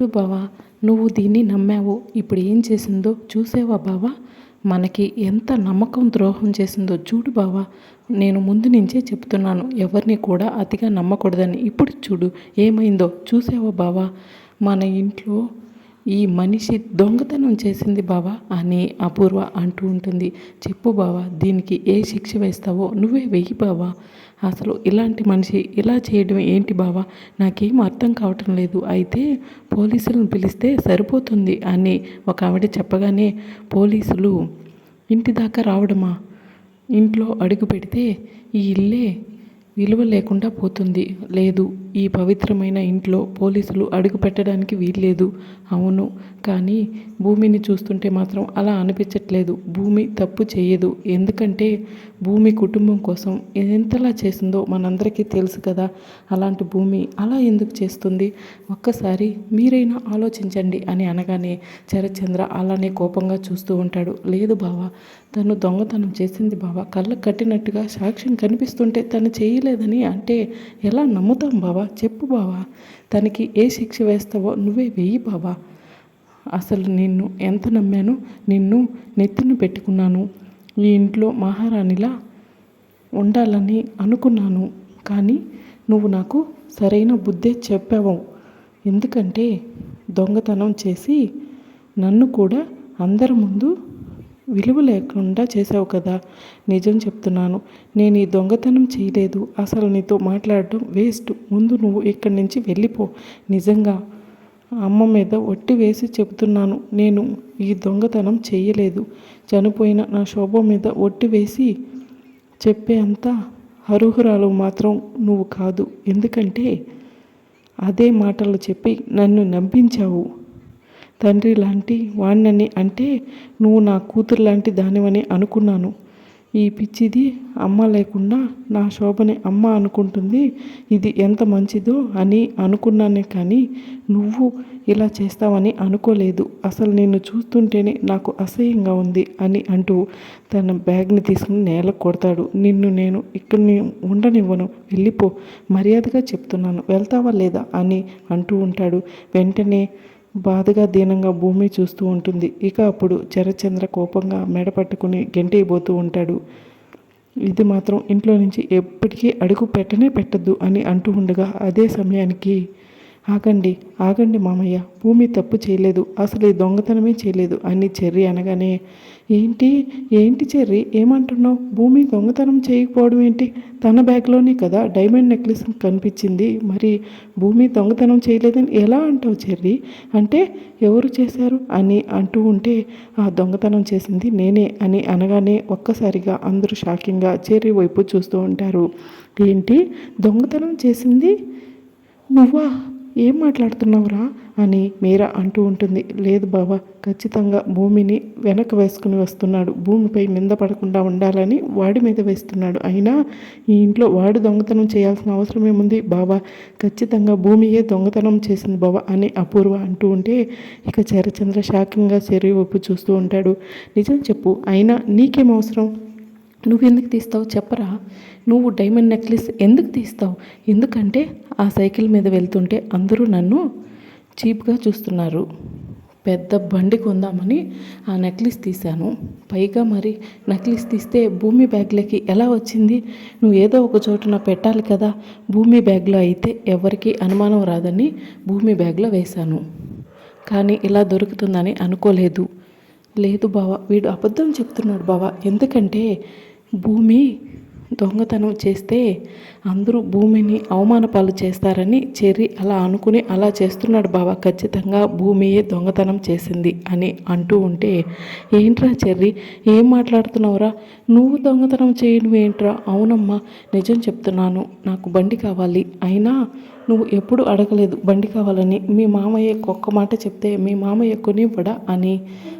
చూడు బావా నువ్వు దీన్ని నమ్మావు. ఇప్పుడు ఏం చేసిందో చూసావా బావా? మనకి ఎంత నమ్మకం ద్రోహం చేసిందో చూడు బావా. నేను ముందు నుంచే చెప్తున్నాను ఎవరిని కూడా అతిగా నమ్మకూడదని. ఇప్పుడు చూడు ఏమైందో చూసావా బావా? మన ఇంట్లో ఈ మనిషి దొంగతనం చేసింది బావా అని అపూర్వ అంటూ ఉంటుంది. చెప్పు బావా దీనికి ఏ శిక్ష వేస్తావో? నువ్వే వెయ్యి బావా. అసలు ఇలాంటి మనిషి ఇలా చేయడం ఏంటి బావా? నాకేం అర్థం కావటం లేదు. అయితే పోలీసులను పిలిస్తే సరిపోతుంది అని ఒక ఆవిడ చెప్పగానే పోలీసులు ఇంటి దాకా రావడమా? ఇంట్లో అడుగు పెడితే ఈ ఇల్లే విలువ లేకుండా పోతుంది. లేదు ఈ పవిత్రమైన ఇంట్లో పోలీసులు అడుగు పెట్టడానికి వీల్లేదు. అవును కానీ భూమిని చూస్తుంటే మాత్రం అలా అనిపించట్లేదు. భూమి తప్పు చేయదు. ఎందుకంటే భూమి కుటుంబం కోసం ఎంతలా చేసిందో మనందరికీ తెలుసు కదా. అలాంటి భూమి అలా ఎందుకు చేస్తుంది? ఒక్కసారి మీరైనా ఆలోచించండి అని అనగానే చరచంద్ర అలానే కోపంగా చూస్తూ ఉంటాడు. లేదు బావా తను దొంగతనం చేసింది బావా. కళ్ళకు కట్టినట్టుగా సాక్ష్యం కనిపిస్తుంటే తను చేయలేదని అంటే ఎలా నమ్ముతాం బావా? చెప్పు బావా. తనకి ఏ శిక్ష వేస్తావో నువ్వే వెయ్యి బావా. అసలు నిన్ను ఎంత నమ్మాను? నిన్ను నెత్తిన పెట్టుకున్నాను. ఈ ఇంట్లో మహారాణిలా ఉండాలని అనుకున్నాను. కానీ నువ్వు నాకు సరైన బుద్ధే చెప్పావు. ఎందుకంటే దొంగతనం చేసి నన్ను కూడా అందరి ముందు విలువ లేకుండా చేసావు కదా? నిజం చెప్తున్నాను. నేను ఈ దొంగతనం చేయలేదు. అసలు నీతో మాట్లాడడం వేస్ట్. ముందు నువ్వు ఇక్కడి నుంచి వెళ్ళిపో. నిజంగా అమ్మ మీద ఒట్టి వేసి చెబుతున్నాను. నేను ఈ దొంగతనం చేయలేదు. చనిపోయిన నా శోభ మీద ఒట్టి వేసి చెప్పే అంత అర్హురాలు మాత్రం నువ్వు కాదు. ఎందుకంటే అదే మాటలు చెప్పి నన్ను నమ్మించావు. తండ్రి లాంటి వాణ్ణని అంటే నువ్వు నా కూతురు లాంటి దానివని అనుకున్నాను. ఈ పిచ్చిది అమ్మ లేకుండా నా శోభని అమ్మ అనుకుంటుంది. ఇది ఎంత మంచిదో అని అనుకున్నానే కానీ నువ్వు ఇలా చేస్తావని అనుకోలేదు. అసలు నిన్ను చూస్తుంటేనే నాకు అసహ్యంగా ఉంది అని అంటూ తన బ్యాగ్ని తీసుకుని నేల కొడతాడు. నిన్ను నేను ఇక్కడ ఉండనివ్వను. వెళ్ళిపో. మర్యాదగా చెప్తున్నాను. వెళ్తావా లేదా అని అంటూ ఉంటాడు. వెంటనే బాధగా దీనంగా భూమి చూస్తూ ఉంటుంది. ఇక అప్పుడు చరచంద్ర కోపంగా మెడ పట్టుకుని గెంటైపోతూ ఉంటాడు. ఇది మాత్రం ఇంట్లో నుంచి ఎప్పటికీ అడుగు పెట్టనే పెట్టద్దు అని అంటూ ఉండగా అదే సమయానికి ఆగండి ఆగండి మామయ్య భూమి తప్పు చేయలేదు అసలు ఈ దొంగతనమే చేయలేదు అని చెర్రి అనగానే ఏంటి ఏంటి చెర్రి ఏమంటున్నావు? భూమి దొంగతనం చేయకపోవడం ఏంటి? తన బ్యాగ్లోనే కదా డైమండ్ నెక్లెస్ కనిపించింది. మరి భూమి దొంగతనం చేయలేదని ఎలా అంటావు చెర్రి? అంటే ఎవరు చేశారు అని అంటూ ఉంటే ఆ దొంగతనం చేసింది నేనే అని అనగానే ఒక్కసారిగా అందరూ షాకింగ్గా చెర్రి వైపు చూస్తూ ఉంటారు. ఏంటి దొంగతనం చేసింది నువ్వా? ఏం మాట్లాడుతున్నావురా? అని మీరా అంటూ ఉంటుంది. లేదు బాబా ఖచ్చితంగా భూమిని వెనక వేసుకుని వస్తున్నాడు. భూమిపై మింద పడకుండా ఉండాలని వాడి మీద వేస్తున్నాడు. అయినా ఈ ఇంట్లో వాడు దొంగతనం చేయాల్సిన అవసరం ఏముంది బాబా ఖచ్చితంగా భూమియే దొంగతనం చేసింది బాబా అని అపూర్వ అంటూ ఉంటే ఇక చరచంద్ర శాఖంగా చెరి ఒప్పు చూస్తూ ఉంటాడు. నిజం చెప్పు అయినా నీకేం అవసరం? నువ్వు ఎందుకు తీస్తావు? చెప్పరా. నువ్వు డైమండ్ నెక్లెస్ ఎందుకు తీస్తావు? ఎందుకంటే ఆ సైకిల్ మీద వెళ్తుంటే అందరూ నన్ను చీప్గా చూస్తున్నారు. పెద్ద బండి కొందామని ఆ నెక్లెస్ తీశాను. పైగా మరి నెక్లెస్ తీస్తే భూమి బ్యాగ్లోకి ఎలా వచ్చింది? నువ్వు ఏదో ఒక చోటున పెట్టాలి కదా. భూమి బ్యాగ్లో అయితే ఎవరికీ అనుమానం రాదని భూమి బ్యాగ్లో వేశాను. కానీ ఇలా దొరుకుతుందని అనుకోలేదు. లేదు బావ వీడు అబద్ధం చెప్తున్నాడు బావ. ఎందుకంటే భూమి దొంగతనం చేస్తే అందరూ భూమిని అవమానపాలు చేస్తారని చెర్రి అలా అనుకుని అలా చేస్తున్నాడు బాబా ఖచ్చితంగా భూమియే దొంగతనం చేసింది అని అంటూ ఉంటే ఏంట్రా చెర్రి ఏం మాట్లాడుతున్నావురా? నువ్వు దొంగతనం చేయను ఏంట్రా అవునమ్మా నిజం చెప్తున్నాను నాకు బండి కావాలి. అయినా నువ్వు ఎప్పుడు అడగలేదు బండి కావాలని. మీ మామయ్య ఒక్క మాట చెప్తే మీ మామయ్య కొనివ్వడా అని.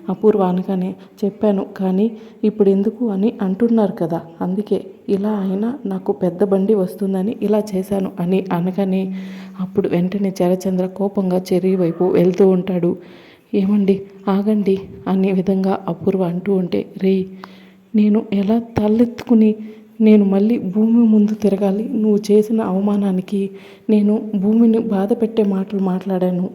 అపూర్వ అనగానే చెప్పాను కానీ ఇప్పుడు ఎందుకు అని అంటున్నారు కదా. అందుకే ఇలా అయినా నాకు పెద్ద బండి వస్తుందని ఇలా చేశాను అని అనగానే అప్పుడు వెంటనే చరచంద్ర కోపంగా చెర్రీ వైపు వెళ్తూ ఉంటాడు. ఏమండి ఆగండి అనే విధంగా అపూర్వ అంటూ ఉంటే రే నేను ఎలా తలెత్తుకుని నేను మళ్ళీ భూమి ముందు తిరగాలి. నువ్వు చేసిన అవమానానికి నేను భూమిని బాధ పెట్టే మాటలు మాట్లాడాను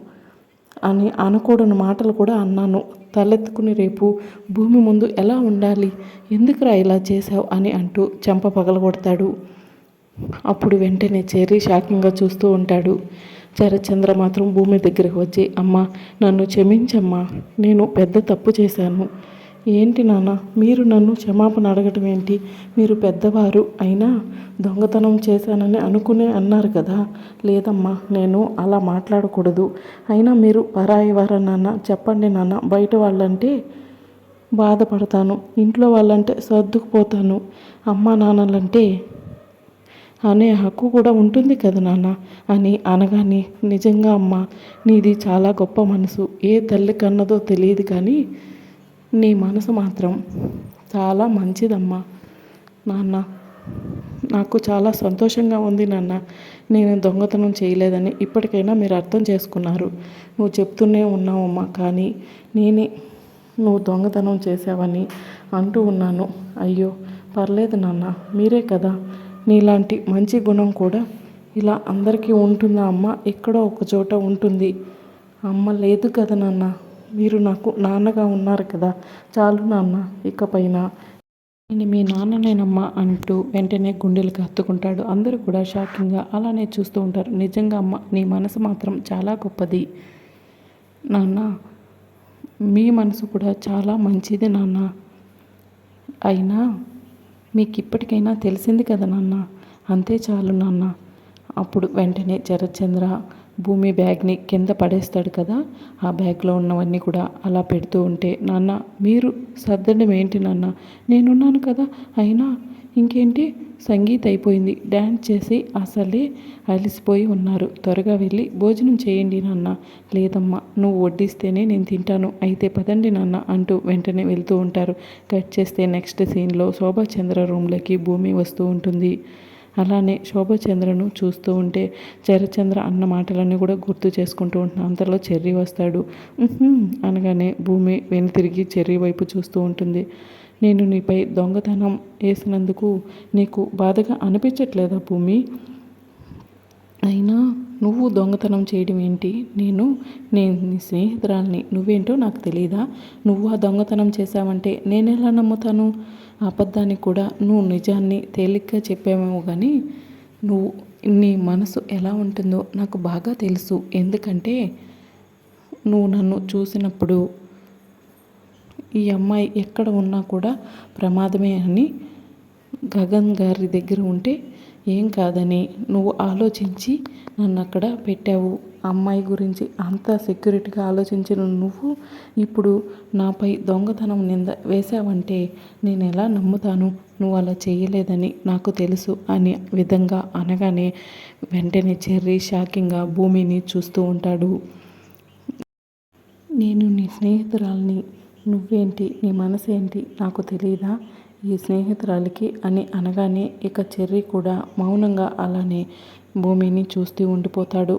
అని అనకూడని మాటలు కూడా అన్నాను. తలెత్తుకుని రేపు భూమి ముందు ఎలా ఉండాలి? ఎందుకురా ఇలా చేశావు? అని అంటూ చెంప పగలగొడతాడు. అప్పుడు వెంటనే చేరి షాకింగ్గా చూస్తూ ఉంటాడు. చరచంద్ర మాత్రం భూమి దగ్గరకు వచ్చి అమ్మ నన్ను క్షమించమ్మా. నేను పెద్ద తప్పు చేశాను. ఏంటి నాన్న? మీరు నన్ను క్షమాపణ అడగటం ఏంటి? మీరు పెద్దవారు అయినా దొంగతనం చేశానని అనుకునే అన్నారు కదా? లేదమ్మా నేను అలా మాట్లాడకూడదు. అయినా మీరు పరాయి వారా నాన్న? చెప్పండి నాన్న బయట వాళ్ళంటే బాధపడతాను. ఇంట్లో వాళ్ళంటే సర్దుకుపోతాను. అమ్మ నాన్నలంటే అనే హక్కు కూడా ఉంటుంది కదా నాన్న? అని అనగానే నిజంగా అమ్మ నీది చాలా గొప్ప మనసు. ఏ తల్లి కన్నదో తెలియదు కానీ నీ మనసు మాత్రం చాలా మంచిదమ్మా నాన్న. నాకు చాలా సంతోషంగా ఉంది నాన్న. నేను దొంగతనం చేయలేదని ఇప్పటికైనా మీరు అర్థం చేసుకున్నారు. నువ్వు చెప్తూనే ఉన్నావమ్మా కానీ నేనే నువ్వు దొంగతనం చేసావని అంటూ ఉన్నాను. అయ్యో పర్లేదు నాన్న. మీరే కదా. నీలాంటి మంచి గుణం కూడా ఇలా అందరికీ ఉంటుందా అమ్మ? ఎక్కడో ఒక చోట ఉంటుంది. అమ్మ లేదు కదా నాన్న. మీరు నాకు నాన్నగా ఉన్నారు కదా. చాలు నాన్న ఇకపైన. నేను మీ నాన్ననేనమ్మా అంటూ వెంటనే గుండెలకు హత్తుకుంటాడు. అందరూ కూడా షాకింగ్గా అలానే చూస్తూ ఉంటారు. నిజంగా అమ్మ నీ మనసు మాత్రం చాలా గొప్పది. నాన్న మీ మనసు కూడా చాలా మంచిది నాన్న. అయినా మీకు ఇప్పటికైనా తెలిసింది కదా నాన్న. అంతే చాలు నాన్న. అప్పుడు వెంటనే జరచంద్ర భూమి బ్యాగ్ని కింద పడేస్తాడు కదా ఆ బ్యాగ్లో ఉన్నవన్నీ కూడా అలా పెడుతూ ఉంటే నాన్న మీరు సర్దడం ఏంటి నాన్న? నేనున్నాను కదా అయినా ఇంకేంటి? సంగీత్ అయిపోయింది డ్యాన్స్ చేసి అసలే అలసిపోయి ఉన్నారు. త్వరగా వెళ్ళి భోజనం చేయండి నాన్న. లేదమ్మా నువ్వు వడ్డిస్తేనే నేను తింటాను. అయితే పదండి నాన్న అంటూ వెంటనే వెళ్తూ ఉంటారు. కట్ చేస్తే నెక్స్ట్ సీన్లో శోభాచంద్ర రూమ్లోకి భూమి వస్తూ ఉంటుంది. అలానే శోభచంద్రను చూస్తూ ఉంటే చరచంద్ర అన్న మాటలన్నీ కూడా గుర్తు చేసుకుంటూ ఉంటున్నా అంతలో చెర్రీ వస్తాడు. అనగానే భూమి వెనుతిరిగి చెర్రీ వైపు చూస్తూ ఉంటుంది. నేను నీపై దొంగతనం వేసినందుకు నీకు బాధగా అనిపించట్లేదా భూమి? అయినా నువ్వు దొంగతనం చేయడం ఏంటి? నేను నేను నీ స్నేహితురాల్ని. నువ్వేంటో నాకు తెలియదా నువ్వు ఆ దొంగతనం చేశావంటే నేను ఎలా నమ్ముతాను? అబద్ధాన్ని కూడా నువ్వు నిజాన్ని తేలిగ్గా చెప్పామేమో కానీ నువ్వు నీ మనసు ఎలా ఉంటుందో నాకు బాగా తెలుసు. ఎందుకంటే నువ్వు నన్ను చూసినప్పుడు ఈ అమ్మాయి ఎక్కడ ఉన్నా కూడా ప్రమాదమే అని గగన్ గారి దగ్గర ఉంటే ఏం కాదని నువ్వు ఆలోచించి నన్ను అక్కడ పెట్టావు. అమ్మాయి గురించి అంత సెక్యూరిటీగా ఆలోచించిన నువ్వు ఇప్పుడు నాపై దొంగతనం నింద వేశావంటే నేను ఎలా నమ్ముతాను? నువ్వు అలా చేయలేదని నాకు తెలుసు అనే విధంగా అనగానే వెంటనే చెర్రీ షాకింగ్గా భూమిని చూస్తూ ఉంటాడు. నేను నీ స్నేహితురాల్ని. నువ్వేంటి? నీ మనసు ఏంటి నాకు తెలియదా ఈ స్నేహితురాలికి అని అనగానే ఇక చెర్రీ కూడా మౌనంగా అలానే భూమిని చూస్తూ ఉండిపోతాడు.